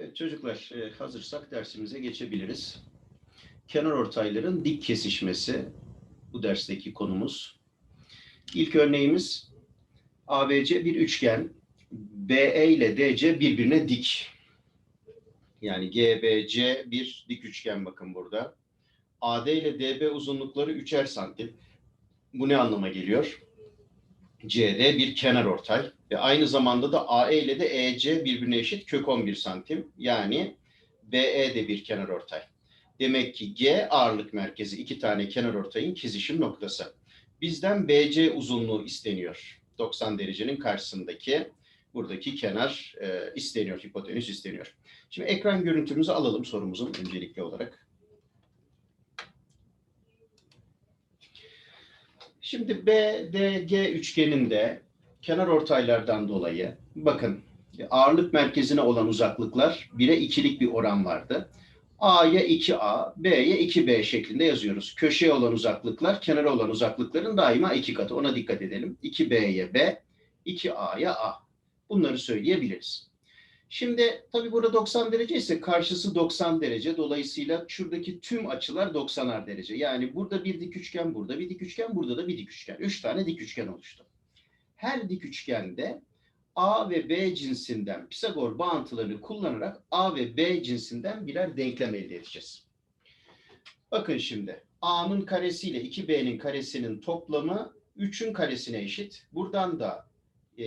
Evet çocuklar e, hazırsak dersimize geçebiliriz. Kenar ortayların dik kesişmesi bu dersteki konumuz. İlk örneğimiz ABC bir üçgen. BE ile DC birbirine dik. Yani GBC bir dik üçgen bakın burada. AD ile DB uzunlukları üçer santim. Bu ne anlama geliyor? CD bir kenar ortay ve aynı zamanda da AE ile de EC birbirine eşit kök 11 santim. Yani BE de bir kenar ortay. Demek ki G ağırlık merkezi iki tane kenar ortayın kesişim noktası. Bizden BC uzunluğu isteniyor. 90 derecenin karşısındaki buradaki kenar e, isteniyor, hipotenüs isteniyor. Şimdi ekran görüntümüzü alalım sorumuzun öncelikli olarak. Şimdi BDG üçgeninde kenar ortaylardan dolayı bakın ağırlık merkezine olan uzaklıklar 1'e 2'lik bir oran vardı. A'ya 2A, B'ye 2B şeklinde yazıyoruz. Köşeye olan uzaklıklar, kenara olan uzaklıkların daima iki katı. Ona dikkat edelim. 2B'ye B, 2A'ya A. Bunları söyleyebiliriz. Şimdi tabii burada 90 derece ise karşısı 90 derece. Dolayısıyla şuradaki tüm açılar 90'ar derece. Yani burada bir dik üçgen, burada bir dik üçgen, burada da bir dik üçgen. Üç tane dik üçgen oluştu. Her dik üçgende A ve B cinsinden Pisagor bağıntılarını kullanarak A ve B cinsinden birer denklem elde edeceğiz. Bakın şimdi A'nın karesi ile 2B'nin karesinin toplamı 3'ün karesine eşit. Buradan da e,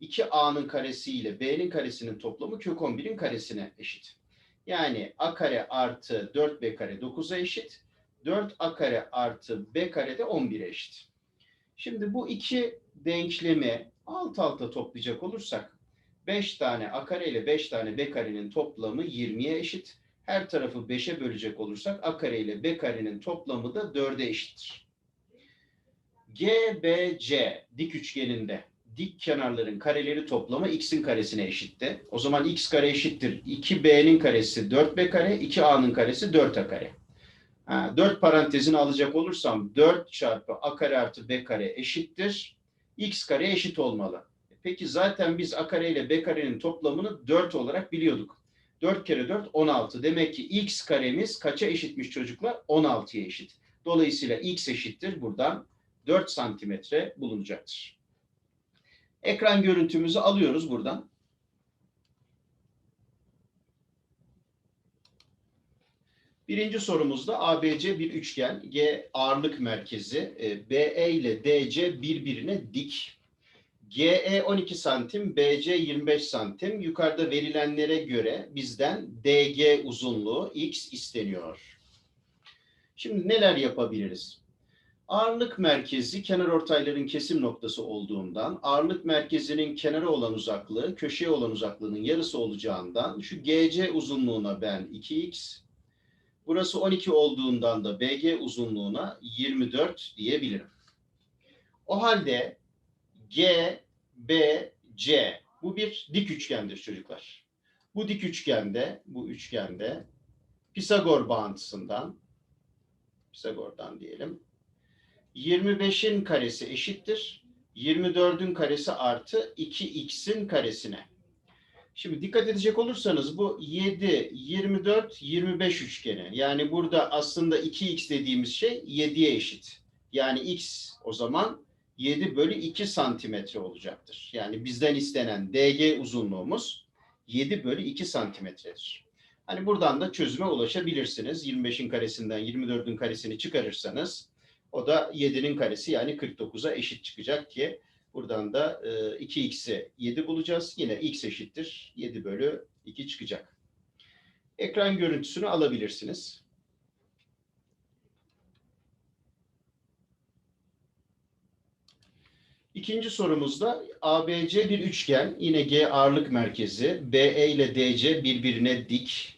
2A'nın karesi ile B'nin karesinin toplamı kök 11'in karesine eşit. Yani A kare artı 4B kare 9'a eşit. 4A kare artı B kare de 11'e eşit. Şimdi bu iki denklemi alt alta toplayacak olursak 5 tane a kare ile 5 tane b karenin toplamı 20'ye eşit. Her tarafı 5'e bölecek olursak a kare ile b karenin toplamı da 4'e eşittir. GBC dik üçgeninde dik kenarların kareleri toplamı x'in karesine eşitti. O zaman x kare eşittir. 2b'nin karesi 4b kare, 2a'nın karesi 4a kare. Ha, 4 parantezini alacak olursam 4 çarpı a kare artı b kare eşittir x kare eşit olmalı. Peki zaten biz a kare ile b karenin toplamını 4 olarak biliyorduk. 4 kere 4 16. Demek ki x karemiz kaça eşitmiş çocuklar? 16'ya eşit. Dolayısıyla x eşittir buradan 4 santimetre bulunacaktır. Ekran görüntümüzü alıyoruz buradan. Birinci sorumuzda ABC bir üçgen. G ağırlık merkezi. E, BE ile DC birbirine dik. GE 12 santim, BC 25 santim. Yukarıda verilenlere göre bizden DG uzunluğu X isteniyor. Şimdi neler yapabiliriz? Ağırlık merkezi kenar ortayların kesim noktası olduğundan ağırlık merkezinin kenara olan uzaklığı köşeye olan uzaklığının yarısı olacağından şu GC uzunluğuna ben 2x Burası 12 olduğundan da BG uzunluğuna 24 diyebilirim. O halde G, B, C bu bir dik üçgendir çocuklar. Bu dik üçgende, bu üçgende Pisagor bağıntısından Pisagor'dan diyelim. 25'in karesi eşittir. 24'ün karesi artı 2x'in karesine. Şimdi dikkat edecek olursanız bu 7, 24, 25 üçgeni. Yani burada aslında 2x dediğimiz şey 7'ye eşit. Yani x o zaman 7 bölü 2 santimetre olacaktır. Yani bizden istenen DG uzunluğumuz 7 bölü 2 santimetredir. Hani buradan da çözüme ulaşabilirsiniz. 25'in karesinden 24'ün karesini çıkarırsanız o da 7'nin karesi yani 49'a eşit çıkacak ki Buradan da e, 2x'i 7 bulacağız. Yine x eşittir. 7 bölü 2 çıkacak. Ekran görüntüsünü alabilirsiniz. İkinci sorumuzda ABC bir üçgen. Yine G ağırlık merkezi. BE ile DC birbirine dik.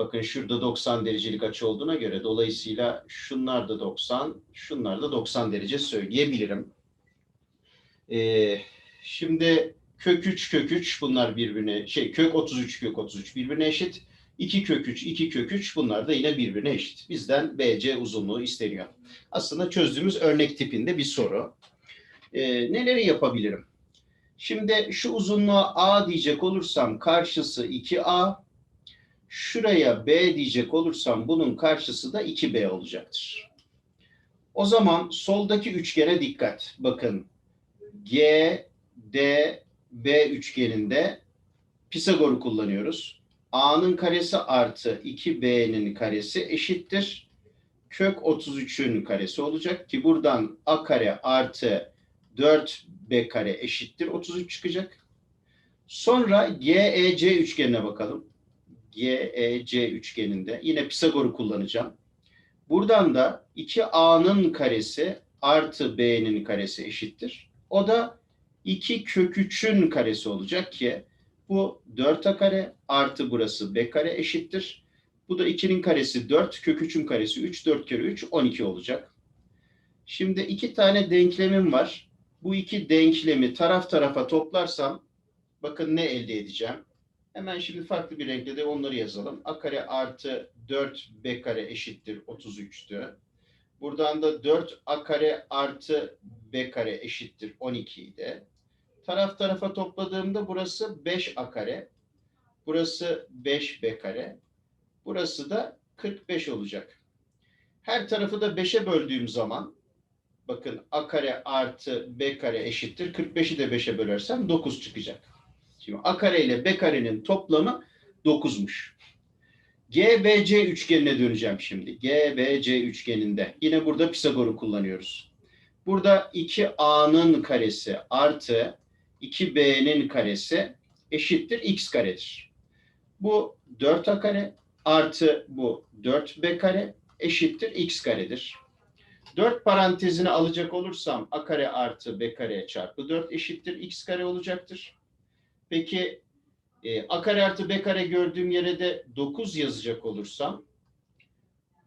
Bakın şurada 90 derecelik açı olduğuna göre dolayısıyla şunlar da 90, şunlar da 90 derece söyleyebilirim. Ee, şimdi kök 3 kök 3 bunlar birbirine şey kök 33 kök 33 birbirine eşit. 2 kök 3 2 kök 3 bunlar da yine birbirine eşit. Bizden BC uzunluğu isteniyor. Aslında çözdüğümüz örnek tipinde bir soru. Ee, neleri yapabilirim? Şimdi şu uzunluğa A diyecek olursam karşısı 2A. Şuraya B diyecek olursam bunun karşısı da 2B olacaktır. O zaman soldaki üçgene dikkat. Bakın G, D, B üçgeninde Pisagor'u kullanıyoruz. A'nın karesi artı 2B'nin karesi eşittir. Kök 33'ün karesi olacak ki buradan A kare artı 4B kare eşittir 33 çıkacak. Sonra GEC üçgenine bakalım. GEC üçgeninde yine Pisagor'u kullanacağım. Buradan da 2A'nın karesi artı B'nin karesi eşittir. O da 2 kök 3'ün karesi olacak ki bu 4A kare artı burası B kare eşittir. Bu da 2'nin karesi 4, kök 3'ün karesi 3, 4 kere 3, 12 olacak. Şimdi iki tane denklemim var. Bu iki denklemi taraf tarafa toplarsam bakın ne elde edeceğim. Hemen şimdi farklı bir renkle de onları yazalım. A kare artı 4B kare eşittir 33'tü. Buradan da 4A kare artı B kare eşittir 12 idi. Taraf tarafa topladığımda burası 5A kare. Burası 5B kare. Burası da 45 olacak. Her tarafı da 5'e böldüğüm zaman bakın A kare artı B kare eşittir. 45'i de 5'e bölersem 9 çıkacak. Şimdi A kare ile B karenin toplamı 9'muş. GBC üçgenine döneceğim şimdi. GBC üçgeninde. Yine burada Pisagor'u kullanıyoruz. Burada 2A'nın karesi artı 2B'nin karesi eşittir X karedir. Bu 4A kare artı bu 4B kare eşittir X karedir. 4 parantezini alacak olursam A kare artı B kare çarpı 4 eşittir X kare olacaktır. Peki e, A kare artı B kare gördüğüm yere de 9 yazacak olursam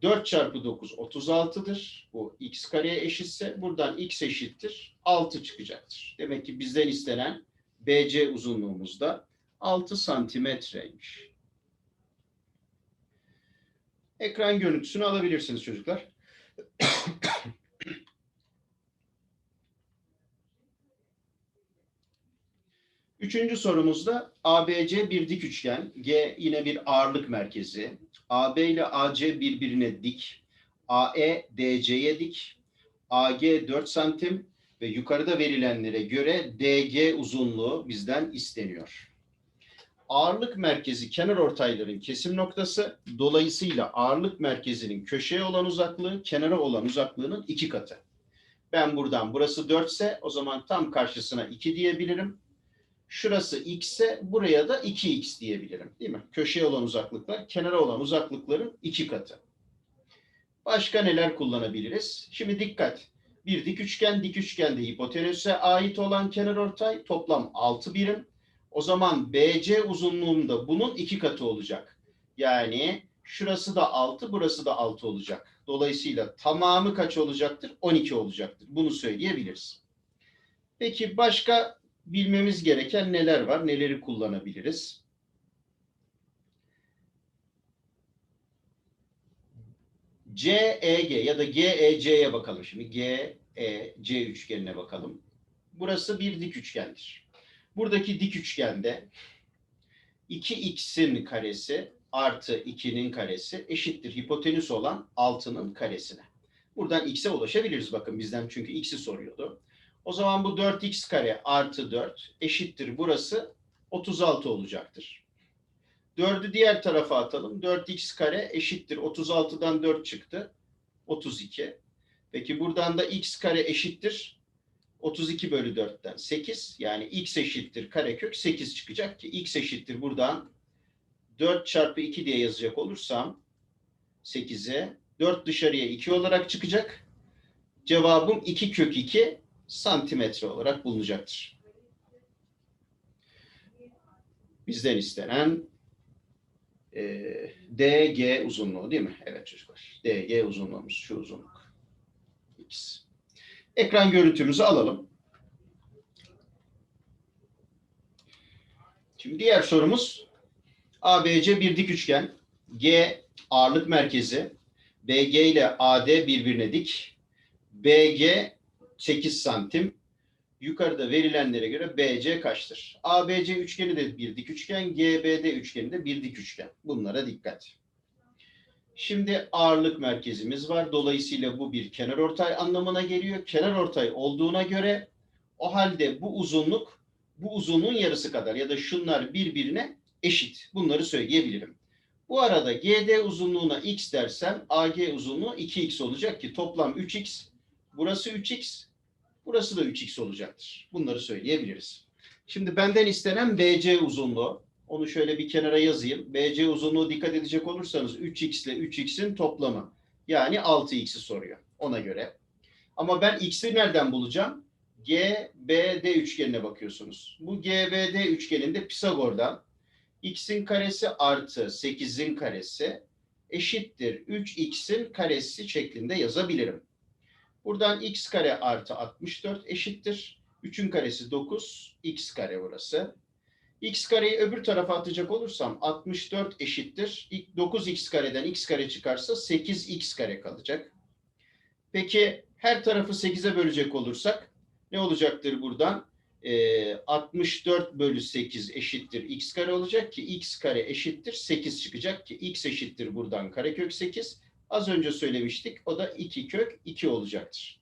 4 çarpı 9 36'dır. Bu x kareye eşitse buradan x eşittir 6 çıkacaktır. Demek ki bizden istenen BC uzunluğumuz da 6 santimetreymiş. Ekran görüntüsünü alabilirsiniz çocuklar. Üçüncü sorumuzda ABC bir dik üçgen. G yine bir ağırlık merkezi. AB ile AC birbirine dik. AE DC'ye dik. AG 4 santim ve yukarıda verilenlere göre DG uzunluğu bizden isteniyor. Ağırlık merkezi kenar ortayların kesim noktası. Dolayısıyla ağırlık merkezinin köşeye olan uzaklığı kenara olan uzaklığının iki katı. Ben buradan burası 4 ise o zaman tam karşısına 2 diyebilirim. Şurası x ise buraya da 2x diyebilirim. Değil mi? Köşeye olan uzaklıklar kenara olan uzaklıkların iki katı. Başka neler kullanabiliriz? Şimdi dikkat. Bir dik üçgen, dik üçgende hipotenüse ait olan kenar ortay toplam 6 birim. O zaman BC uzunluğunda bunun iki katı olacak. Yani şurası da 6, burası da 6 olacak. Dolayısıyla tamamı kaç olacaktır? 12 olacaktır. Bunu söyleyebiliriz. Peki başka bilmemiz gereken neler var? Neleri kullanabiliriz? CEG ya da GEC'ye bakalım şimdi. GEC üçgenine bakalım. Burası bir dik üçgendir. Buradaki dik üçgende 2x'in karesi artı 2'nin karesi eşittir hipotenüs olan 6'nın karesine. Buradan x'e ulaşabiliriz bakın bizden çünkü x'i soruyordu. O zaman bu 4x kare artı 4 eşittir burası 36 olacaktır. 4'ü diğer tarafa atalım. 4x kare eşittir 36'dan 4 çıktı. 32. Peki buradan da x kare eşittir 32 bölü 4'ten 8. Yani x eşittir karekök 8 çıkacak ki x eşittir buradan 4 çarpı 2 diye yazacak olursam 8'e 4 dışarıya 2 olarak çıkacak. Cevabım 2 kök 2 santimetre olarak bulunacaktır. Bizden istenen e, DG uzunluğu değil mi? Evet çocuklar. DG uzunluğumuz şu uzunluk. X. Ekran görüntümüzü alalım. Şimdi diğer sorumuz ABC bir dik üçgen. G ağırlık merkezi. BG ile AD birbirine dik. BG 8 santim. yukarıda verilenlere göre BC kaçtır? ABC üçgeni de bir dik üçgen, GBD üçgeni de bir dik üçgen. Bunlara dikkat. Şimdi ağırlık merkezimiz var. Dolayısıyla bu bir kenarortay anlamına geliyor. Kenarortay olduğuna göre o halde bu uzunluk bu uzunluğun yarısı kadar ya da şunlar birbirine eşit. Bunları söyleyebilirim. Bu arada GD uzunluğuna x dersem AG uzunluğu 2x olacak ki toplam 3x. Burası 3x. Burası da 3x olacaktır. Bunları söyleyebiliriz. Şimdi benden istenen BC uzunluğu. Onu şöyle bir kenara yazayım. BC uzunluğu dikkat edecek olursanız 3x ile 3x'in toplamı. Yani 6x'i soruyor ona göre. Ama ben x'i nereden bulacağım? GBD üçgenine bakıyorsunuz. Bu GBD üçgeninde Pisagor'dan x'in karesi artı 8'in karesi eşittir 3x'in karesi şeklinde yazabilirim. Buradan x kare artı 64 eşittir. 3'ün karesi 9, x kare burası. x kareyi öbür tarafa atacak olursam 64 eşittir. 9x kareden x kare çıkarsa 8x kare kalacak. Peki her tarafı 8'e bölecek olursak ne olacaktır buradan? Ee, 64 bölü 8 eşittir x kare olacak ki x kare eşittir 8 çıkacak ki x eşittir buradan karekök 8. Az önce söylemiştik o da 2 kök 2 olacaktır.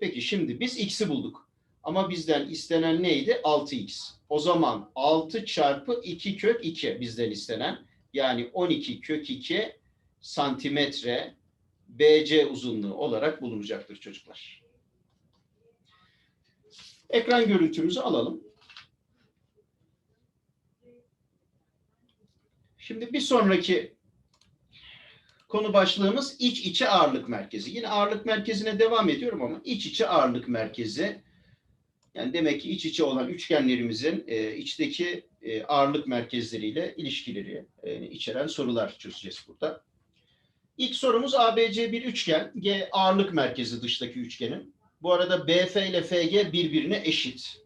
Peki şimdi biz x'i bulduk. Ama bizden istenen neydi? 6x. O zaman 6 çarpı 2 kök 2 bizden istenen. Yani 12 kök 2 santimetre BC uzunluğu olarak bulunacaktır çocuklar. Ekran görüntümüzü alalım. Şimdi bir sonraki konu başlığımız iç içe ağırlık merkezi. Yine ağırlık merkezine devam ediyorum ama iç içe ağırlık merkezi. Yani demek ki iç içe olan üçgenlerimizin e, içteki e, ağırlık merkezleriyle ilişkileri e, içeren sorular çözeceğiz burada. İlk sorumuz ABC bir üçgen. G ağırlık merkezi dıştaki üçgenin. Bu arada BF ile FG birbirine eşit.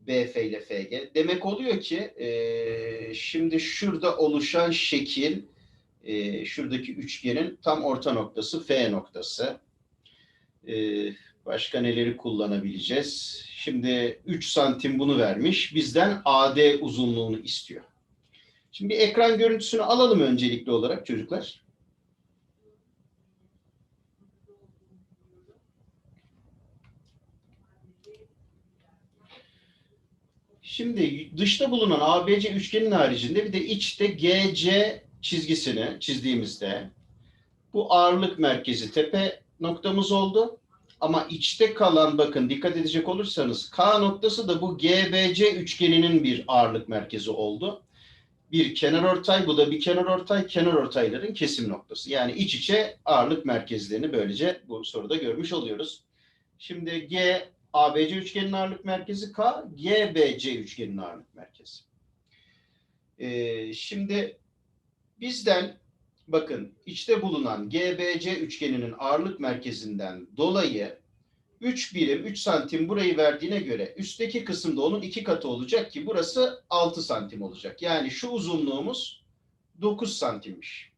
BF ile FG. Demek oluyor ki e, şimdi şurada oluşan şekil e, şuradaki üçgenin tam orta noktası F noktası. E, başka neleri kullanabileceğiz? Şimdi 3 santim bunu vermiş. Bizden AD uzunluğunu istiyor. Şimdi bir ekran görüntüsünü alalım öncelikli olarak çocuklar. Şimdi dışta bulunan ABC üçgenin haricinde bir de içte GC çizgisini çizdiğimizde bu ağırlık merkezi tepe noktamız oldu. Ama içte kalan bakın dikkat edecek olursanız K noktası da bu GBC üçgeninin bir ağırlık merkezi oldu. Bir kenarortay bu da bir kenarortay kenarortayların kesim noktası. Yani iç içe ağırlık merkezlerini böylece bu soruda görmüş oluyoruz. Şimdi G ABC üçgenin ağırlık merkezi K, GBC üçgenin ağırlık merkezi. Ee, şimdi bizden bakın içte bulunan GBC üçgeninin ağırlık merkezinden dolayı 3 birim 3 santim burayı verdiğine göre üstteki kısımda onun iki katı olacak ki burası 6 santim olacak. Yani şu uzunluğumuz 9 santimmiş.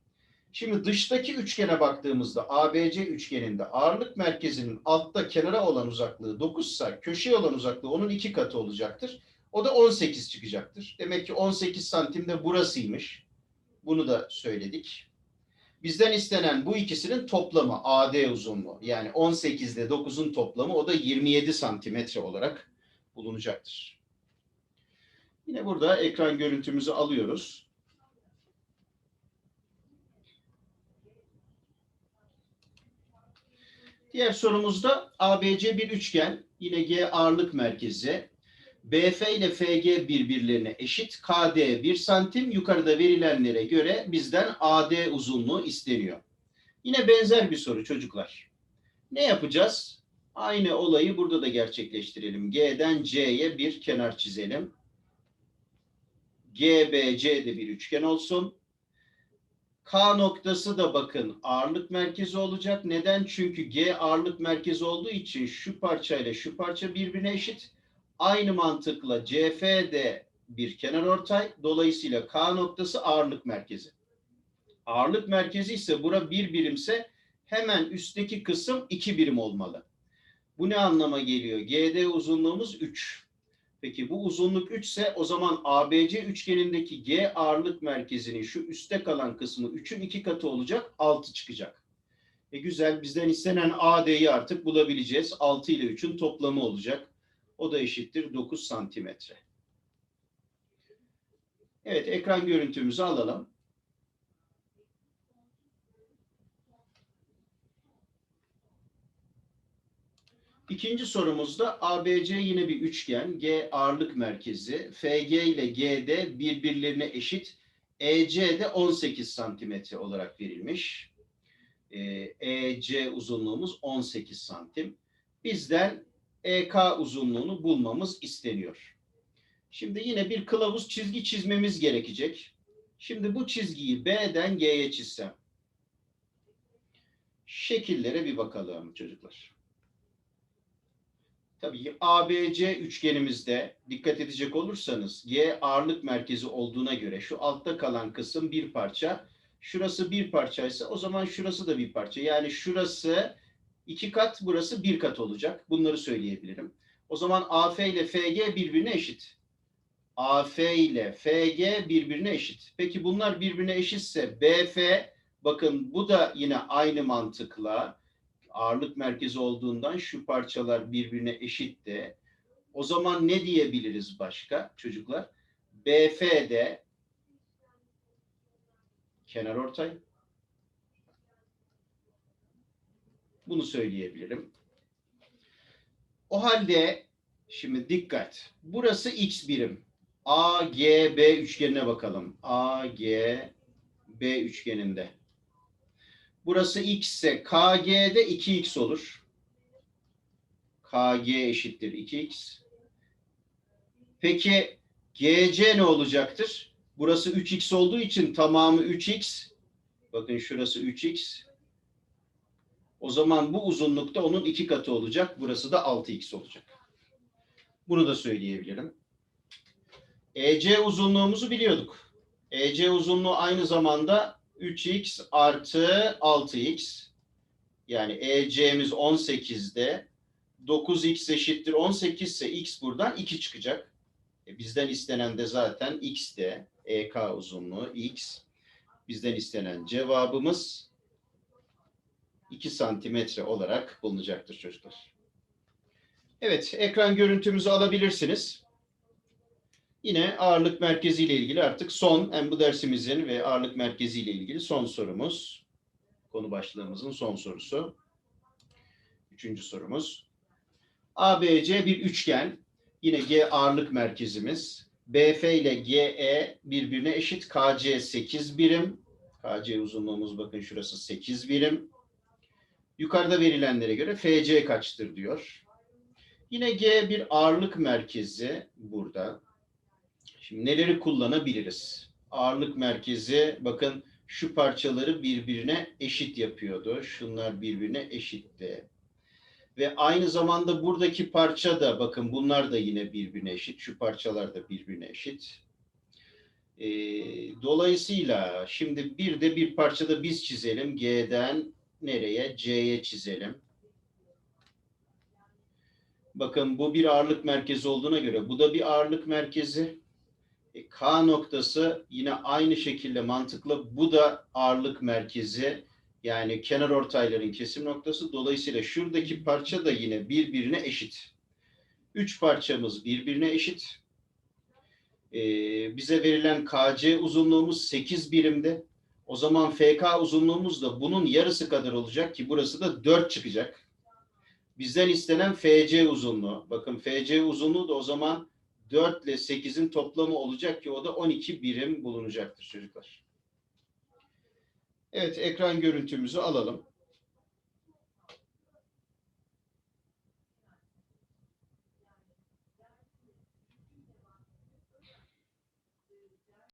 Şimdi dıştaki üçgene baktığımızda ABC üçgeninde ağırlık merkezinin altta kenara olan uzaklığı 9 ise köşeye olan uzaklığı onun iki katı olacaktır. O da 18 çıkacaktır. Demek ki 18 santim de burasıymış. Bunu da söyledik. Bizden istenen bu ikisinin toplamı AD uzunluğu. Yani 18 ile 9'un toplamı o da 27 santimetre olarak bulunacaktır. Yine burada ekran görüntümüzü alıyoruz. Diğer sorumuzda ABC bir üçgen. Yine G ağırlık merkezi. BF ile FG birbirlerine eşit. KD 1 santim. Yukarıda verilenlere göre bizden AD uzunluğu isteniyor. Yine benzer bir soru çocuklar. Ne yapacağız? Aynı olayı burada da gerçekleştirelim. G'den C'ye bir kenar çizelim. GBC de bir üçgen olsun. K noktası da bakın ağırlık merkezi olacak. Neden? Çünkü G ağırlık merkezi olduğu için şu parçayla şu parça birbirine eşit. Aynı mantıkla CF de bir kenarortay. Dolayısıyla K noktası ağırlık merkezi. Ağırlık merkezi ise bura bir birimse hemen üstteki kısım iki birim olmalı. Bu ne anlama geliyor? GD uzunluğumuz 3. Peki bu uzunluk 3 ise o zaman ABC üçgenindeki G ağırlık merkezinin şu üstte kalan kısmı 3'ün 2 katı olacak, 6 çıkacak. E güzel, bizden istenen AD'yi artık bulabileceğiz. 6 ile 3'ün toplamı olacak. O da eşittir 9 santimetre. Evet, ekran görüntümüzü alalım. İkinci sorumuzda ABC yine bir üçgen. G ağırlık merkezi. FG ile GD birbirlerine eşit. EC de 18 santimetre olarak verilmiş. Ee, EC uzunluğumuz 18 santim. Bizden EK uzunluğunu bulmamız isteniyor. Şimdi yine bir kılavuz çizgi çizmemiz gerekecek. Şimdi bu çizgiyi B'den G'ye çizsem. Şekillere bir bakalım çocuklar. Tabii ABC üçgenimizde dikkat edecek olursanız G ağırlık merkezi olduğuna göre şu altta kalan kısım bir parça. Şurası bir parçaysa o zaman şurası da bir parça. Yani şurası iki kat, burası bir kat olacak. Bunları söyleyebilirim. O zaman AF ile FG birbirine eşit. AF ile FG birbirine eşit. Peki bunlar birbirine eşitse BF bakın bu da yine aynı mantıkla ağırlık merkezi olduğundan şu parçalar birbirine eşit de o zaman ne diyebiliriz başka çocuklar? BF'de kenar ortay bunu söyleyebilirim. O halde şimdi dikkat. Burası x birim. AGB üçgenine bakalım. AGB üçgeninde. Burası x ise KG'de 2x olur. KG eşittir 2x. Peki GC ne olacaktır? Burası 3x olduğu için tamamı 3x. Bakın şurası 3x. O zaman bu uzunlukta onun iki katı olacak. Burası da 6x olacak. Bunu da söyleyebilirim. EC uzunluğumuzu biliyorduk. EC uzunluğu aynı zamanda 3x artı 6x yani EC'miz 18'de 9x eşittir 18 ise x buradan 2 çıkacak. E bizden istenen de zaten x de EK uzunluğu x. Bizden istenen cevabımız 2 santimetre olarak bulunacaktır çocuklar. Evet, ekran görüntümüzü alabilirsiniz. Yine ağırlık merkezi ile ilgili artık son, hem bu dersimizin ve ağırlık merkezi ile ilgili son sorumuz. Konu başlığımızın son sorusu. Üçüncü sorumuz. ABC bir üçgen. Yine G ağırlık merkezimiz. BF ile GE birbirine eşit. KC 8 birim. KC uzunluğumuz bakın şurası 8 birim. Yukarıda verilenlere göre FC kaçtır diyor. Yine G bir ağırlık merkezi burada. Şimdi neleri kullanabiliriz? Ağırlık merkezi bakın şu parçaları birbirine eşit yapıyordu. Şunlar birbirine eşitti. Ve aynı zamanda buradaki parça da bakın bunlar da yine birbirine eşit. Şu parçalar da birbirine eşit. Ee, dolayısıyla şimdi bir de bir parçada biz çizelim. G'den nereye? C'ye çizelim. Bakın bu bir ağırlık merkezi olduğuna göre bu da bir ağırlık merkezi. E, K noktası yine aynı şekilde mantıklı. Bu da ağırlık merkezi. Yani kenar ortayların kesim noktası. Dolayısıyla şuradaki parça da yine birbirine eşit. Üç parçamız birbirine eşit. Ee, bize verilen KC uzunluğumuz 8 birimde. O zaman FK uzunluğumuz da bunun yarısı kadar olacak ki burası da 4 çıkacak. Bizden istenen FC uzunluğu. Bakın FC uzunluğu da o zaman 4 ile 8'in toplamı olacak ki o da 12 birim bulunacaktır çocuklar. Evet ekran görüntümüzü alalım.